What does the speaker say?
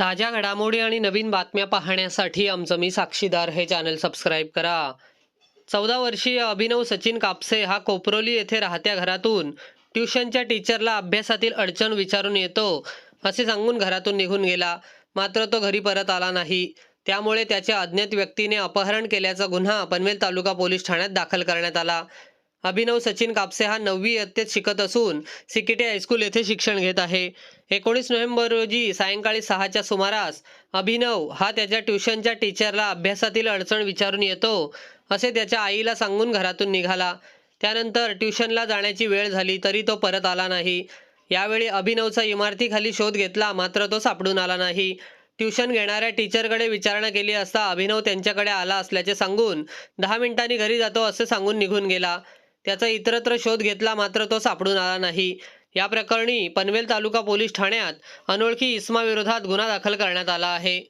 ताज्या घडामोडी आणि नवीन बातम्या पाहण्यासाठी आमचं मी साक्षीदार हे चॅनल सबस्क्राईब करा. चौदा वर्षीय अभिनव सचिन कापसे हा कोपरोली येथे राहत्या घरातून ट्युशनच्या टीचरला अभ्यासातील अडचण विचारून येतो. असे सांगून घरातून निघून गेला. मात्र तो घरी परत आला नाही. त्यामुळे त्याच्या अज्ञात व्यक्तीने अपहरण केल्याचा गुन्हा पनवेल तालुका पोलीस ठाण्यात दाखल करण्यात आला. अभिनव सचिन कापसे हा नववी इयत्तेत शिकत असून सिकिटे हायस्कूल येथे शिक्षण घेत आहे. एकोणीस नोव्हेंबर रोजी सायंकाळी सहाच्या सुमारास अभिनव हा त्याच्या ट्युशनच्या टीचरला अभ्यासातील अडचण विचारून येतो असे त्याच्या आईला सांगून घरातून निघाला. त्यानंतर ट्युशनला जाण्याची वेळ झाली तरी तो परत आला नाही. यावेळी अभिनवचा इमारतीखाली शोध घेतला मात्र तो सापडून आला नाही. ट्युशन घेणाऱ्या टीचरकडे विचारणा केली असता अभिनव त्यांच्याकडे आला असल्याचे सांगून दहा मिनिटांनी घरी जातो असे सांगून निघून गेला. त्याचा इतरत्र शोध घेतला मात्र तो सापडून आला नाही. या प्रकरणी पनवेल तालुका पोलीस ठाण्यात अनोळखी इस्माविरोधात गुन्हा दाखल करण्यात आला आहे.